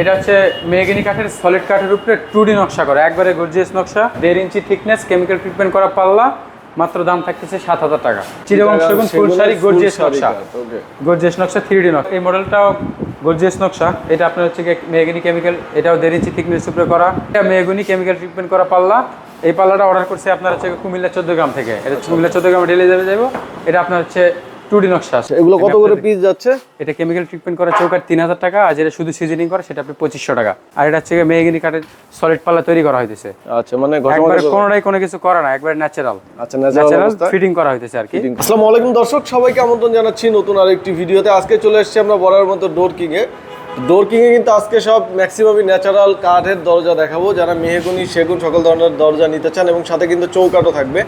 এটা হচ্ছে মেগনি কাঠের সলিড কাঠের উপরে টু ডি নকশা করা। একবারে গর্জিয়াস নকশা। দেড় ইঞ্চি থিকনেস কেমিক্যাল ট্রিটমেন্ট করা পাল্লা মাত্র দাম থাকতেছে সাত হাজার টাকা। চিরবং সেগুন ফুল শাড়ি গর্জিয়াস নকশা। গর্জিয়াস নকশা থ্রি ডি নকশা। এই মডেলটাও গর্জিয়াস নকশা। এটা আপনার হচ্ছে মেগনি কেমিক্যাল এটাও দেড় ইঞ্চি থিকনেস উপরে করা। এটা মেগনি কেমিক্যাল ট্রিটমেন্ট করা পাল্লা। এই পাল্লাটা অর্ডার করছে আপনার হচ্ছে কুমিল্লা চোদ্দ গ্রাম থেকে। এটা কুমিল্লা চোদ্দ গ্রাম ডেলি যাবে যাব এটা আপনার হচ্ছে টু ডি নকশা আছে। এগুলো কত করে পিস যাচ্ছে? এটা কেমিক্যাল ট্রিটমেন্ট করা টাকা আর যেটা শুধু সিজনিং করে সেটা আপনি টাকা। আর এটা হচ্ছে মেগনি কাঠের সলিড পাল্লা তৈরি করা হইতেছে। আচ্ছা মানে একবার কোনোটাই কোনো কিছু করা না একবার ন্যাচারাল আচ্ছা ন্যাচারাল ফিটিং করা হইতেছে আর কি। আসসালামু আলাইকুম দর্শক সবাইকে আমন্ত্রণ জানাচ্ছি নতুন আরেকটি ভিডিওতে। আজকে চলে এসেছি আমরা বলার মতো ডোর কিং এ ডোর কিং এ কিন্তু আজকে সব ম্যাক্সিমামই ন্যাচারাল কাঠের দরজা দেখাবো। যারা মেহগুনি সেগুন সকল ধরনের দরজা নিতে চান এবং সাথে কিন্তু চৌকাটও থাকবে।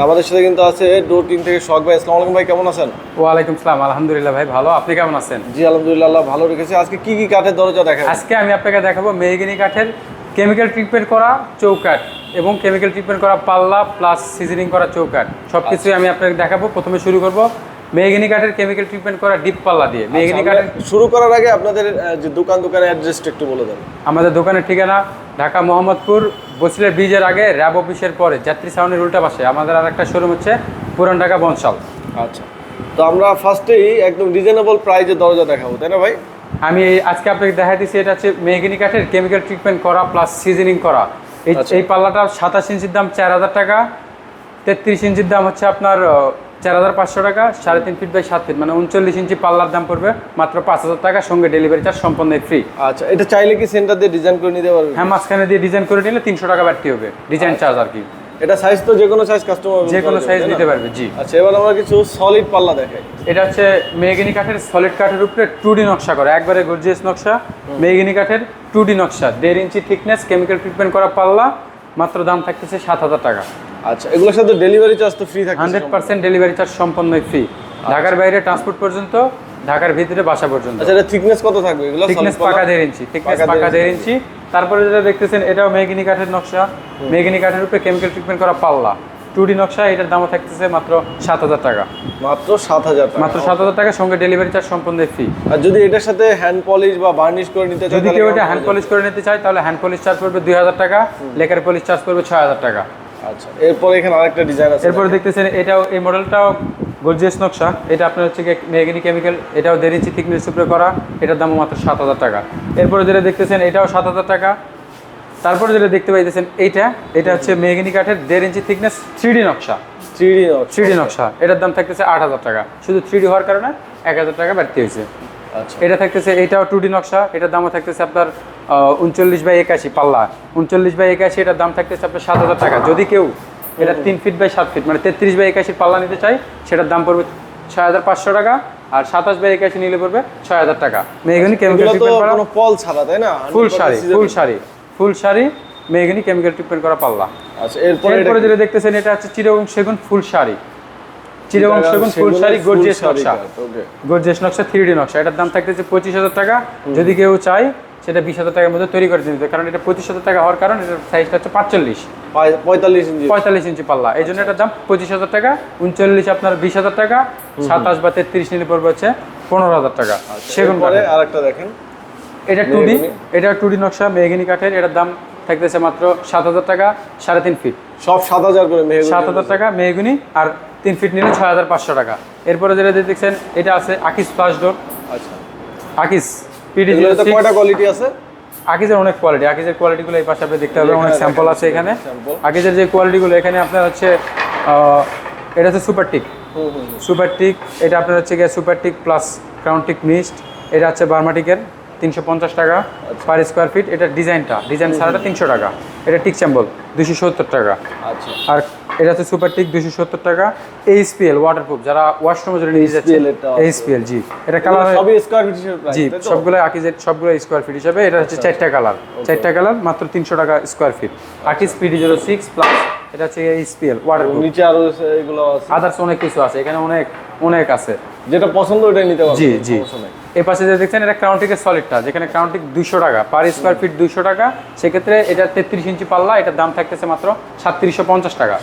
আমাদের সাথে কিন্তু আছে ডোর তিন থেকে শখ ভাই আসসালামু আলাইকুম ভাই কেমন আছেন? ওয়ালাইকুম সালাম আলহামদুলিল্লাহ ভাই ভালো। আপনি কেমন আছেন? জি আলহামদুলিল্লাহ আল্লাহ ভালো রেখেছে। আজকে কি কি কাঠের দরজা দেখেন? আজকে আমি আপনাকে দেখাবো মেহগিনি কাঠের কেমিক্যাল ট্রিটমেন্ট করা চৌকাঠ এবং কেমিক্যাল ট্রিটমেন্ট করা পাল্লা প্লাস সিজনিং করা চৌকাঠ। সব কিছুই আমি আপনাকে দেখাবো। প্রথমে শুরু করব মেহগিনি কাঠের কেমিক্যাল ট্রিটমেন্ট করা ডিপ পাল্লা দিয়ে। মেহগিনি আচ্ছা, কাঠের শুরু করার আগে আপনাদের যে দোকান দোকানের অ্যাড্রেসটা একটু বলে দেন। আমাদের দোকানের ঠিকানা ঢাকা মোহাম্মদপুর বসিলের ব্রিজের আগে র্যাব অফিসের পরে যাত্রী সাউনের উল্টা পাশে। আমাদের আর একটা শোরুম হচ্ছে পুরান ঢাকা বনশাল। আচ্ছা। তো আমরা ফার্স্টেই একদম রিজনেবল প্রাইজে দরজা দেখাবো তাই না ভাই? আমি আজকে আপনাকে দেখা দিচ্ছি এটা হচ্ছে মেহগিনি কাঠের কেমিক্যাল ট্রিটমেন্ট করা প্লাস সিজনিং করা। এই আচ্ছা। এই পাল্লাটার সাতাশ ইঞ্চির দাম চার হাজার টাকা তেত্রিশ ইঞ্চির দাম হচ্ছে আপনার চার হাজার পাঁচশো টাকা সাড়ে তিন ফিট বাই সাত ফিট মানে উনচল্লিশ ইঞ্চি পাল্লার দাম পড়বে মাত্র পাঁচ হাজার টাকা সঙ্গে ডেলিভারি চার্জ সম্পূর্ণ ফ্রি আচ্ছা এটা চাইলে কি সেন্টার দিয়ে ডিজাইন করে নিতে পারবে? হ্যাঁ মাঝখানে দিয়ে ডিজাইন করে নিলে তিনশো টাকা বাড়তি হবে ডিজাইন চার্জ আর কি। এটা সাইজ তো যে কোনো সাইজ কাস্টমার যে কোনো সাইজ নিতে পারবে জি। আচ্ছা এবার আমরা কিছু সলিড পাল্লা দেখাই। এটা হচ্ছে মেগিনি কাঠের সলিড কাঠের উপরে টু ডি নকশা করা একবারে গর্জিয়াস নকশা। মেগিনি কাঠের টু ডি নকশা দেড় ইঞ্চি থিকনেস কেমিক্যাল ট্রিটমেন্ট করা পাল্লা মাত্র দাম থাকতেছে সাত হাজার টাকা। আচ্ছা এগুলোর সাথে ডেলিভারি চার্জ তো ফ্রি থাকে হান্ড্রেড পার্সেন্ট ডেলিভারি চার্জ সম্পূর্ণই ফ্রি ঢাকার বাইরে ট্রান্সপোর্ট পর্যন্ত ঢাকার ভিতরে বাসা পর্যন্ত। আচ্ছা এটা থিকনেস কত থাকবে? এগুলো থিকনেস পাকা? দেড় ইঞ্চি থিকনেস পাকা দেড় ইঞ্চি। তারপরে যেটা দেখতেছেন এটাও মেগিনি কাঠের নকশা। মেগিনি কাঠের উপরে কেমিক্যাল ট্রিটমেন্ট করা পাল্লা। টু ডি নকশা এটার দামও থাকতেছে মাত্র সাত হাজার টাকা। মাত্র সাত হাজার টাকা মাত্র সাত হাজার টাকার সঙ্গে ডেলিভারি চার্জ সম্পূর্ণ ফ্রি আর যদি এটার সাথে হ্যান্ড পলিশ বা বার্নিশ করে নিতে চাই যদি কেউ এটা হ্যান্ড পলিশ করে নিতে চায় তাহলে হ্যান্ড পলিশ চার্জ পড়বে দুই হাজার টাকা লেকার পলিশ চার্জ পড়বে ছয় হাজার টাকা। আচ্ছা এরপর এখানে আরেকটা ডিজাইন আছে এরপরে দেখতেছেন এটাও এই মডেলটাও গর্জিয়াস নকশা। এটা আপনার হচ্ছে মেগনি কেমিক্যাল এটাও দেড় ইঞ্চি থিকনেস উপরে করা এটার দাম মাত্র সাত হাজার টাকা। এরপরে যেটা দেখতেছেন এটাও সাত হাজার টাকা। তারপরে যেটা দেখতে পাইতেছেন এইটা এটা হচ্ছে মেগনি কাঠের দেড় ইঞ্চি থিকনেস থ্রি নকশা। থ্রি ডি থ্রি নকশা এটার দাম থাকতেছে আট হাজার টাকা। শুধু থ্রি হওয়ার কারণে এক হাজার টাকা বাড়তি হয়েছে। এটা থাকতেছে এটাও টু ডি নকশা এটার দামও থাকতেছে আপনার উনচল্লিশ বাই একাশি পাল্লা। উনচল্লিশ বাই একাশি এটার দাম থাকতেছে আপনার সাত হাজার টাকা। যদি কেউ এটা তিন ফিট বাই সাত ফিট মানে তেত্রিশ বাই একাশির পাল্লা নিতে চাই সেটার দাম পড়বে ছয় হাজার পাঁচশো টাকা আর সাতাশ বাই একাশি নিলে পড়বে ছয় হাজার টাকা। মেঘনি কেমিক্যাল ট্রিটমেন্ট পল ছাড়া তাই না? ফুল শাড়ি ফুল শাড়ি। ফুল শাড়ি মেঘনি কেমিক্যাল ট্রিটমেন্ট করা পাল্লা। আচ্ছা এরপরে যেটা দেখতেছেন এটা হচ্ছে চিরগং সেগুন ফুল শাড়ি। চিরগং সেগুন ফুল শাড়ি গর্জিয়াস নকশা। গর্জিয়াস নকশা থ্রি ডি নকশা। এটার দাম থাকতেছে পঁচিশ হাজার টাকা। যদি কেউ চায় সেটা বিশ হাজার টাকার মধ্যে তৈরি করে দিতে। কারণ এটা পঁচিশ হাজার টাকা হওয়ার কারণ এটার সাইজটা হচ্ছে পাঁচচল্লিশ। পঁয়তাল্লিশ ইঞ্চি। পঁয়তাল্লিশ ইঞ্চি পাল্লা। এই জন্য এটার দাম পঁচিশ হাজার টাকা। উনচল্লিশ আপনার বিশ হাজার টাকা। সাতাশ বা তেত্রিশ নিলে পড়বে হচ্ছে পনেরো হাজার টাকা। সেগুন পরে আরেকটা দেখেন। এটা টু ডি এটা টু ডি নকশা মেহগিনি কাঠের। এটার দাম থাকতেছে মাত্র সাত হাজার টাকা সাড়ে তিন ফিট সব সাত হাজার করে সাত হাজার টাকা মেহগুনি আর তিন ফিট নিলে ছয় হাজার পাঁচশো টাকা। এরপরে যেটা দেখছেন এটা আছে আকিস ফ্লাশ ডোর আচ্ছা। আকিস পিডি কয়টা কোয়ালিটি আছে? আকিজের অনেক কোয়ালিটি আকিজের কোয়ালিটিগুলো এই পাশে আপনি দেখতে পাবেন অনেক স্যাম্পল আছে এখানে। আকিজের যে কোয়ালিটিগুলো এখানে আপনার হচ্ছে এটা হচ্ছে সুপার টিক সুপার টিক এটা আপনার হচ্ছে গিয়ে super teak plus crown teak mixed এটা হচ্ছে বার্মাটিকের তিনশো পঞ্চাশ টাকা পার স্কোয়ার ফিট এটা ডিজাইনটা ডিজাইন সারাটা তিনশো টাকা। এটা টিক স্যাম্পল দুশো সত্তর টাকা। আচ্ছা। আর এটা হচ্ছে সুপার টিক দুশো সত্তর টাকা। এইচপিএল ওয়াটারপ্রুফ যারা ওয়াশরুমের জন্য নিয়ে যাচ্ছে। এইচপিএল জি। এটা কালার সবই স্কোয়ার ফিট জি সবগুলো আকিজের সবগুলো স্কোয়ার ফিট হিসাবে। এটা হচ্ছে চারটা কালার চারটা কালার মাত্র তিনশো টাকা square feet Akij PD zero six plus এটা হচ্ছে এইচপিএল ওয়াটার নিচে আরও এগুলো আদার্স অনেক কিছু আছে এখানে অনেক অনেক আছে। যেটা পছন্দ ওটাই নিতে পারবেন জি জি। এই পাশে যে দেখছেন এটা ক্রাউন্টিকের সলিডটা যেখানে ক্রাউন্টিক দুশো টাকা পার স্কোয়ার ফিট দুশো টাকা। সেক্ষেত্রে এটা তেত্রিশ ইঞ্চি পাল্লা এটার দাম থাকতেছে মাত্র সাতত্রিশশো পঞ্চাশ টাকা।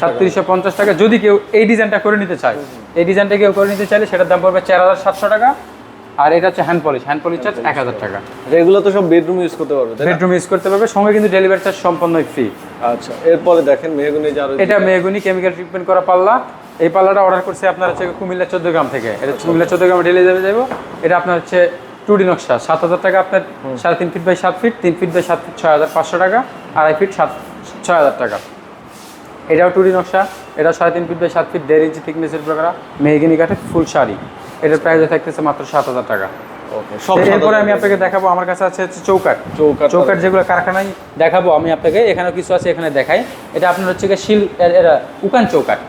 সাতত্রিশশো পঞ্চাশ টাকা। যদি কেউ এই ডিজাইনটা করে নিতে চায় এই ডিজাইনটা কেউ করে নিতে চাইলে সেটার দাম পড়বে চার হাজার সাতশো টাকা। আর এটা হচ্ছে hand polish hand polish charge এক হাজার টাকা। এগুলো তো সব বেডরুম ইউজ করতে পারবে বেডরুম ইউজ করতে পারবে সঙ্গে কিন্তু ডেলিভারি চার্জ সম্পূর্ণ ফ্রি আচ্ছা এরপরে দেখেন মেহগুনি এটা মেগুনি কেমিক্যাল ট্রিটমেন্ট করা পাল্লা। এই পাল্লাটা অর্ডার করছে আপনার হচ্ছে কুমিল্লা চোদ্দ গ্রাম থেকে। এটা কুমিল্লা চোদ্দ গ্রামে ডেলিভারি যাবে যাব। এটা আপনার হচ্ছে টু ডি নকশা। সাত হাজার টাকা আপনার সাড়ে তিন ফিট বাই সাত ফিট তিন ফিট বাই সাত ফিট ছয় হাজার পাঁচশো টাকা আড়াই ফিট সাত ছয় হাজার টাকা। এটাও টু ডি নকশা। এটা সাড়ে তিন ফিট বাই সাত ফিট দেড় ইঞ্চি থিকনেসের প্রকার মেহগিনি কাঠের ফুল শাড়ি। এটার প্রাইস থাকতেছে মাত্র সাত হাজার টাকা। এরপরে আমি আপনাকে দেখাবো আমার কাছে আছে হচ্ছে চৌকাট চৌকাঠ চৌকাট যেগুলো কারখানায় দেখাবো আমি আপনাকে এখানেও কিছু আছে এখানে দেখাই। এটা আপনার হচ্ছে গিয়ে শিল উকান চৌকাট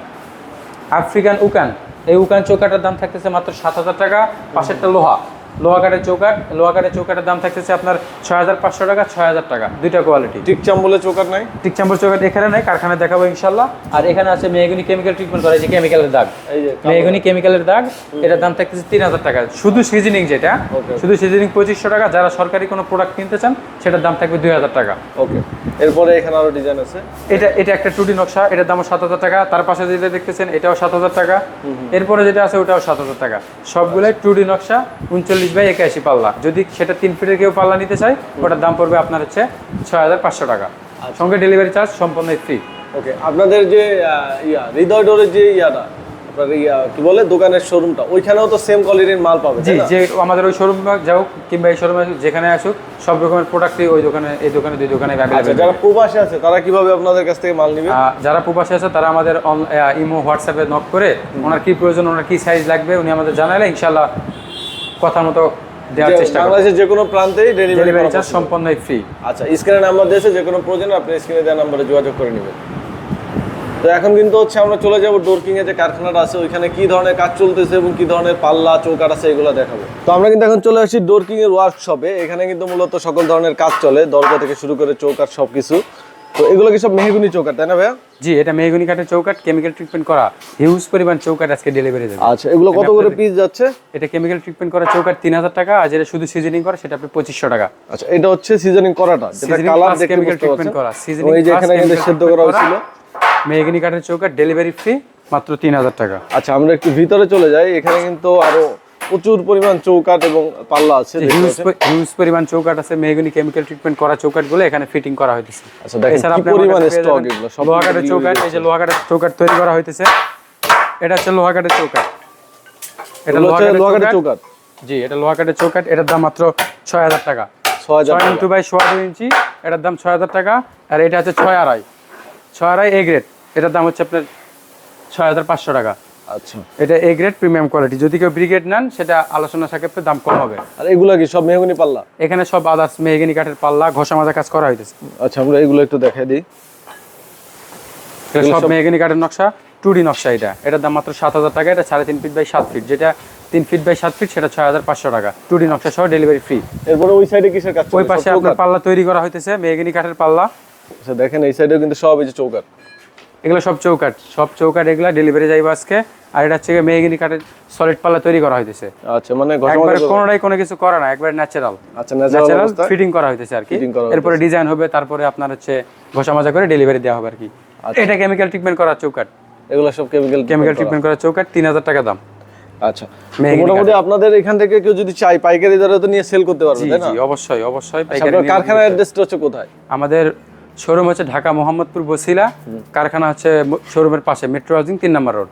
আফ্রিকান উকান। এই উকান চৌকাটার দাম থাকতেছে মাত্র সাত হাজার টাকা পাশেরটা লোহা। লোহা কাঠের চৌকাট লোহা কাঠের চৌকাটের দাম থাকতেছে আপনার ছয় হাজার পাঁচশো টাকা ছয় হাজার টাকা। দুইটা কোয়ালিটি টিক চাম্বলে চৌকাট নাই? টিক চাম্বর চৌকাট এখানে নেই কারখানায় দেখাবো ইনশাল্লাহ আর এখানে আছে মেহগুনি কেমিক্যাল ট্রিটমেন্ট করা যে কেমিক্যালের দাগ। মেহগুনি কেমিক্যালের দাগ এটার দাম থাকতেছে তিন হাজার টাকা। শুধু সিজনিং যেটা শুধু সিজনিং পঁচিশশো টাকা যারা সরকারি কোনো প্রোডাক্ট কিনতে চান সেটার দাম থাকবে দুই হাজার টাকা। ওকে এরপরে এখানে আরও ডিজাইন আছে। এটা এটা একটা টুডি নকশা এটার দাম সাত হাজার টাকা। তার পাশে যেটা দেখতেছেন এটাও সাত হাজার টাকা। এরপরে যেটা আছে ওটাও সাত হাজার টাকা। সবগুলোই টুডি নকশা উনচল্লিশ বাই একাশি পাল্লা। যদি সেটা তিন ফিটের কেউ পাল্লা নিতে চায় ওটার দাম পড়বে আপনার হচ্ছে ছয় হাজার পাঁচশো টাকা। সঙ্গে ডেলিভারি চার্জ সম্পূর্ণ ফ্রি ওকে আপনাদের যে ইয়া হৃদয় ডোরের যে ইয়াটা আপনার ইয়া কি বলে দোকানের শোরুমটা ওইখানেও তো সেম কোয়ালিটির মাল পাবে জি যে আমাদের ওই শোরুম যাও কিংবা এই শোরুমে যেখানে আসুক সব রকমের প্রোডাক্টই ওই দোকানে এই দোকানে দুই দোকানে আচ্ছা অ্যাভেলেবেল যারা প্রবাসী আছে তারা কীভাবে আপনাদের কাছ থেকে মাল নিবে? যারা প্রবাসী আছে তারা আমাদের ইমো হোয়াটসঅ্যাপে নক করে ওনার কি প্রয়োজন ওনার কি সাইজ লাগবে উনি আমাদের জানালে ইনশাল্লাহ কথা মতো দেওয়ার চেষ্টা বাংলাদেশের যে কোনো প্রান্তেই ডেলিভারি চার্জ সম্পূর্ণই ফ্রি আচ্ছা স্ক্রিনে নাম্বার দিয়েছে যে কোনো প্রয়োজনে আপনি স্ক্রিনে দেওয়া নাম্বারে যোগাযোগ করে নেবেন। তো এখন কিন্তু হচ্ছে আমরা চলে যাব ডোরকিং এর যে কারখানাটা আছে ওইখানে কি ধরনের কাজ চলতেছে এবং কি ধরনের পাল্লা চৌকাট আছে এগুলো দেখাবো। তো আমরা কিন্তু এখন চলে আসছি ডোরকিং এর ওয়ার্কশপে এখানে কিন্তু মূলত সকল ধরনের কাজ চলে দরজা থেকে শুরু করে চৌকাট সবকিছু। তো এগুলো কি সব মেহগুনি চৌকাট তাই না ভাইয়া? জি এটা মেহগুনি কাঠের চৌকাট কেমিক্যাল ট্রিটমেন্ট করা হিউজ পরিমাণ চৌকাট আজকে ডেলিভারি দেবে। আচ্ছা এগুলো কত করে পিস যাচ্ছে? এটা কেমিক্যাল ট্রিটমেন্ট করা চৌকাট তিন হাজার টাকা আর যেটা শুধু সিজনিং করা সেটা আপনি পঁচিশশো টাকা। আচ্ছা এটা হচ্ছে সিজনিং করাটা যেটা কালার দেখতে chemical বুঝতে করা। Seasoning ওই যে এখানে কিন্তু chemical করা। হয়েছিল। মেহগুনি কাঠের চৌকাট ডেলিভারি ফ্রি মাত্র তিন হাজার টাকা। আচ্ছা আমরা একটু ভিতরে চলে যাই এখানে কিন্তু আরও প্রচুর পরিমাণ চৌকাট এবং পাল্লা আছে হিউজ পরিমাণ চৌকাট আছে মেহগুনি কেমিক্যাল ট্রিটমেন্ট করা চৌকাটগুলো এখানে ফিটিং করা হইতেছে। আচ্ছা, দেখেন কি পরিমাণ যাবেন এগুলো, সব লোহা কিছু চৌকাট এই যে লোহা কাঠের চৌকাট তৈরি করা হইতেছে এটা হচ্ছে লোহা কাঠের চৌকাট এটা এগুলো লোহা হচ্ছে কাঠের লোহা কাঠের চৌকাট জি এটা লোহা কাঠের চৌকাট এটার দাম মাত্র ছয় হাজার টাকা। ছয় হাজার ছয় ইন্টু বাই সোয়া দুই ইঞ্চি এটার দাম ছয় হাজার টাকা আর এটা হচ্ছে ছয় আড়াই। ছয় আড়াই এ গ্রেড এটার দাম হচ্ছে আপনার ছয় হাজার পাঁচশো টাকা। আচ্ছা। এটা এ গ্রেড প্রিমিয়াম কোয়ালিটি যদি কেউ ব্রিগেড নেন সেটা আলোচনা সাপেক্ষে দাম কম হবে। আর এগুলো কি সব মেহগুনি পাল্লা? এখানে সব আদার্স মেহগিনি কাঠের পাল্লা ঘষা মাজা কাজ করা হইতেছে। আচ্ছা আমরা এগুলো একটু দেখাই দিই। সব মেহগিনি কাঠের নকশা টু ডি নকশা এটা। এটার দাম মাত্র সাত হাজার টাকা এটা সাড়ে তিন ফিট বাই সাত ফিট যেটা তিন ফিট বাই সাত ফিট সেটা ছয় হাজার পাঁচশো টাকা। টু ডি নকশা সহ ডেলিভারি ফ্রি এরপরে ওই সাইডে কিসের কাজ ওই পাশে আপনার পাল্লা তৈরি করা হইতেছে মেহগিনি কাঠের পাল্লা। আচ্ছা দেখেন এই সাইডেও কিন্তু সব এই যে চৌকাট এগুলো সব চৌকাট সব চৌকাট এগুলা ডেলিভারি যাইব আজকে। আর এটা হচ্ছে মেহগিনি কাঠের সলিড পাল্লা তৈরি করা হইতেছে। আচ্ছা মানে একবারে কোনোটাই কোনো কিছু করা না একবার ন্যাচারাল আচ্ছা ন্যাচারাল ফিটিং করা হইতেছে আর কি। এরপরে ডিজাইন হবে তারপরে আপনার হচ্ছে ঘষা মাজা করে ডেলিভারি দেওয়া হবে আর কি। আচ্ছা। এটা কেমিক্যাল ট্রিটমেন্ট করা চৌকাট এগুলো সব কেমিক্যাল কেমিক্যাল ট্রিটমেন্ট করা। চৌকাট তিন হাজার টাকা দাম। আচ্ছা। মোটামুটি আপনাদের এখান থেকে কেউ যদি চাই পাইকারি দরে তো নিয়ে সেল করতে পারবে জি তাই না? অবশ্যই অবশ্যই পাইকারি কারখানার অ্যাড্রেসটা হচ্ছে কোথায়? আমাদের শোরুম হচ্ছে ঢাকা মোহাম্মদপুর বসিলা কারখানা হচ্ছে শোরুমের পাশে মেট্রো হাউজিং তিন নম্বর রোড।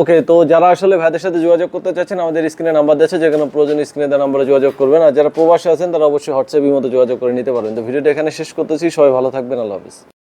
ওকে তো যারা আসলে ভাইদের সাথে যোগাযোগ করতে চাচ্ছেন আমাদের স্ক্রিনে নাম্বার দিয়েছে যেখানে কোনো প্রয়োজন স্ক্রিনে তার নাম্বারে যোগাযোগ করবেন। আর যারা প্রবাসী আছেন তারা অবশ্যই হোয়াটসঅ্যাপের মতো যোগাযোগ করে নিতে পারবেন তো ভিডিওটা এখানে শেষ করতেছি। সবাই ভালো থাকবেন। আল্লাহ হাফিজ।